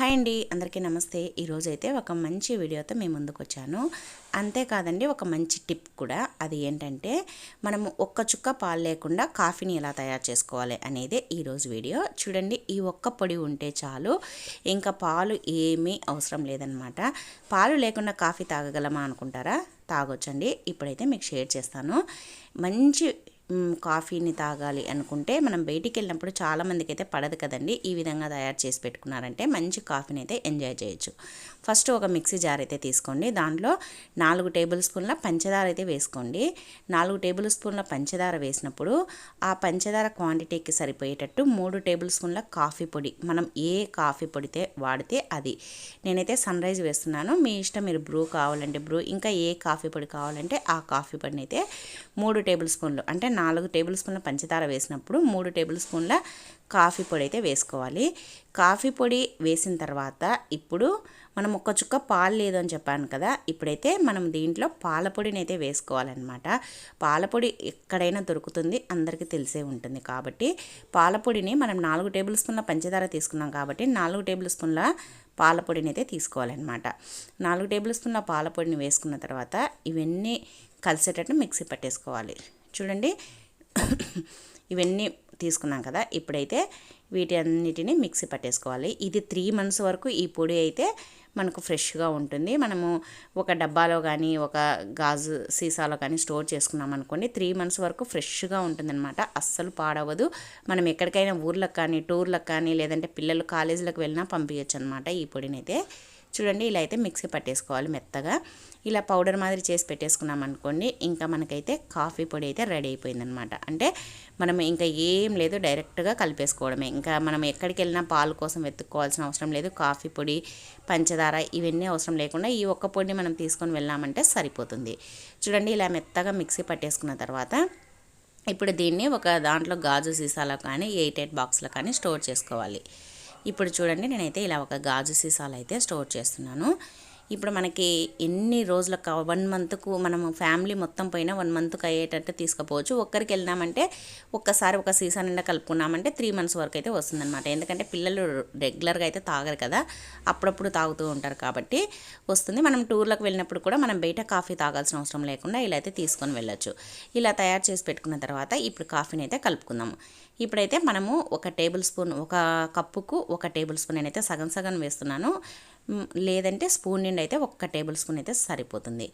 Hi అండి అందరికీ నమస్తే. ఈరోజు అయితే ఒక మంచి వీడియోతో మేము ముందుకు వచ్చాను అంతేకాదండి ఒక మంచి టిప్ కూడా. అది ఏంటంటే మనము ఒక్క చుక్క పాలు లేకుండా కాఫీని ఎలా తయారు చేసుకోవాలి అనేది ఈరోజు వీడియో. చూడండి ఈ ఒక్క పొడి ఉంటే చాలు. ఇంకా పాలు ఏమీ అవసరం లేదనమాట. పాలు లేకుండా కాఫీ తాగగలమా అనుకుంటారా? తాగొచ్చండి. ఇప్పుడైతే మీకు షేర్ చేస్తాను. మంచి కాఫీని తాగాలి అనుకుంటే మనం బయటికి వెళ్ళినప్పుడు చాలామందికి అయితే పడదు కదండి. ఈ విధంగా తయారు చేసి పెట్టుకున్నారంటే మంచి కాఫీని అయితే ఎంజాయ్ చేయొచ్చు. ఫస్ట్ ఒక మిక్సీ జార్ అయితే తీసుకోండి. దాంట్లో నాలుగు టేబుల్ స్పూన్ల పంచదార అయితే వేసుకోండి. నాలుగు టేబుల్ స్పూన్ల పంచదార వేసినప్పుడు ఆ పంచదార క్వాంటిటీకి సరిపోయేటట్టు మూడు టేబుల్ స్పూన్ల కాఫీ పొడి మనం ఏ కాఫీ పొడితే వాడితే అది. నేనైతే సన్ రైజ్ వేస్తున్నాను. మీ ఇష్టం మీరు బ్రూ కావాలంటే బ్రూ ఇంకా ఏ కాఫీ పొడి కావాలంటే ఆ కాఫీ పొడిని అయితే మూడు టేబుల్ స్పూన్లు అంటే నాలుగు టేబుల్ స్పూన్ల పంచదార వేసినప్పుడు మూడు టేబుల్ స్పూన్ల కాఫీ పొడి అయితే వేసుకోవాలి. కాఫీ పొడి వేసిన తర్వాత ఇప్పుడు మనం ఒక్క చుక్క పాలు లేదు అని చెప్పాను కదా ఇప్పుడైతే మనం దీంట్లో పాల పొడిని అయితే వేసుకోవాలన్నమాట. పాల పొడి ఎక్కడైనా దొరుకుతుంది అందరికీ తెలిసే ఉంటుంది కాబట్టి పాల పొడిని మనం నాలుగు టేబుల్ స్పూన్ల పంచదార తీసుకున్నాం కాబట్టి నాలుగు టేబుల్ స్పూన్ల పాల పొడిని అయితే తీసుకోవాలన్నమాట. నాలుగు టేబుల్ స్పూన్ల పాల పొడిని వేసుకున్న తర్వాత ఇవన్నీ కలిసేటట్టు మిక్సీ పట్టేసుకోవాలి. చూడండి ఇవన్నీ తీసుకున్నాం కదా. ఇప్పుడైతే వీటి అన్నిటిని మిక్సీ పట్టేసుకోవాలి. ఇది త్రీ మంత్స్ వరకు ఈ పొడి అయితే మనకు ఫ్రెష్గా ఉంటుంది. మనము ఒక డబ్బాలో కానీ ఒక గాజు సీసాలో కానీ స్టోర్ చేసుకున్నాం అనుకోండి త్రీ మంత్స్ వరకు ఫ్రెష్గా ఉంటుందన్నమాట. అస్సలు పాడవదు. మనం ఎక్కడికైనా ఊర్లకు కానీ టూర్లకు కానీ లేదంటే పిల్లలు కాలేజీలకు వెళ్ళినా పంపించచ్చు అనమాట ఈ పొడిని అయితే చూడండి ఇలా అయితే మిక్సీ పట్టేసుకోవాలి మెత్తగా. ఇలా పౌడర్ మాదిరి చేసి పెట్టేసుకున్నాం అనుకోండి ఇంకా మనకైతే కాఫీ పొడి అయితే రెడీ అయిపోయిందనమాట. అంటే మనం ఇంకా ఏం లేదు డైరెక్ట్గా కలిపేసుకోవడమే. ఇంకా మనం ఎక్కడికి వెళ్ళినా పాలు కోసం వెతుక్కోవాల్సిన అవసరం లేదు. కాఫీ పొడి పంచదార ఇవన్నీ అవసరం లేకుండా ఈ ఒక్క పొడిని మనం తీసుకొని వెళ్ళామంటే సరిపోతుంది. చూడండి ఇలా మెత్తగా మిక్సీ పట్టేసుకున్న తర్వాత ఇప్పుడు దీన్ని ఒక దాంట్లో గాజు సీసాలో కానీ ఎయిట్ ఎయిట్ బాక్స్లో కానీ స్టోర్ చేసుకోవాలి. ఇప్పుడు చూడండి నేనైతే ఇలా ఒక గాజు సీసాలు అయితే స్టోర్ చేస్తున్నాను. ఇప్పుడు మనకి ఎన్ని రోజులకు వన్ మంత్కు మనం ఫ్యామిలీ మొత్తం పోయినా వన్ మంత్కి అయ్యేటట్టు తీసుకుపోవచ్చు. ఒక్కరికి వెళ్ళినామంటే ఒక్కసారి ఒక సీసా నిండా కలుపుకున్నామంటే త్రీ మంత్స్ వరకు అయితే వస్తుందన్నమాట. ఎందుకంటే పిల్లలు రెగ్యులర్గా అయితే తాగరు కదా అప్పుడప్పుడు తాగుతూ ఉంటారు కాబట్టి వస్తుంది. మనం టూర్లకు వెళ్ళినప్పుడు కూడా మనం బయట కాఫీ తాగాల్సిన అవసరం లేకుండా ఇలా అయితే తీసుకొని వెళ్ళొచ్చు. ఇలా తయారు చేసి పెట్టుకున్న తర్వాత ఇప్పుడు కాఫీని అయితే కలుపుకుందాము. ఇప్పుడైతే మనము ఒక టేబుల్ స్పూన్ ఒక కప్పుకు ఒక టేబుల్ స్పూన్ నేనైతే సగం సగం వేస్తున్నాను. లేదంటే స్పూన్ నిండి అయితే ఒక్క టేబుల్ స్పూన్ అయితే సరిపోతుంది.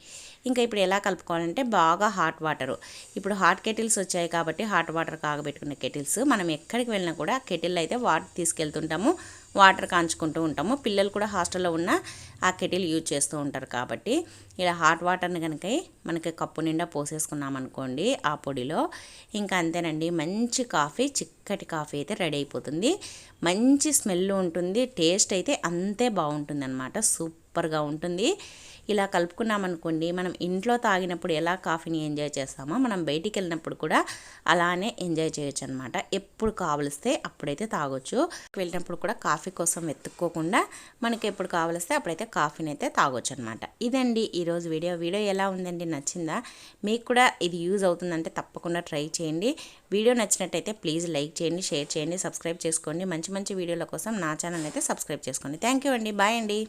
ఇంకా ఇప్పుడు ఎలా కలుపుకోవాలంటే బాగా హాట్ వాటర్. ఇప్పుడు హాట్ కెటిల్స్ వచ్చాయి కాబట్టి హాట్ వాటర్ కాగబెట్టుకున్న కెటిల్స్ మనం ఎక్కడికి వెళ్ళినా కూడా కెటిల్ అయితే వాటర్ తీసుకెళ్తుంటాము వాటర్ కాంచుకుంటూ ఉంటాము. పిల్లలు కూడా హాస్టల్లో ఉన్న ఆ కెటిల్ యూజ్ చేస్తూ ఉంటారు కాబట్టి ఇలా హాట్ వాటర్ని కనుక మనకి కప్పు నిండా పోసేసుకున్నాం అనుకోండి ఆ పొడిలో. ఇంకా అంతేనండి మంచి కాఫీ చిక్కటి కాఫీ అయితే రెడీ అయిపోతుంది. మంచి స్మెల్ ఉంటుంది టేస్ట్ అయితే అంతే బాగుంటుంది అనమాట సూపర్గా ఉంటుంది. ఇలా కలుపుకున్నామనుకోండి మనం ఇంట్లో తాగినప్పుడు ఎలా కాఫీని ఎంజాయ్ చేస్తామో మనం బయటికి వెళ్ళినప్పుడు కూడా అలానే ఎంజాయ్ చేయొచ్చు అనమాట ఎప్పుడు కావలిస్తే అప్పుడైతే తాగొచ్చు. వెళ్ళినప్పుడు కూడా కాఫీ కోసం వెతుక్కోకుండా మనకి ఎప్పుడు కావలిస్తే అప్పుడైతే కాఫీని అయితే తాగొచ్చు అనమాట ఇదండి ఈరోజు వీడియో. వీడియో ఎలా ఉందండి? నచ్చిందా? మీకు కూడా ఇది యూజ్ అవుతుందంటే తప్పకుండా ట్రై చేయండి. వీడియో నచ్చినట్టయితే ప్లీజ్ లైక్ చేయండి షేర్ చేయండి సబ్స్క్రైబ్ చేసుకోండి. మంచి మంచి వీడియోల కోసం నా ఛానల్ అయితే సబ్స్క్రైబ్ చేసుకోండి. థ్యాంక్ యూ అండి. బాయ్ అండి.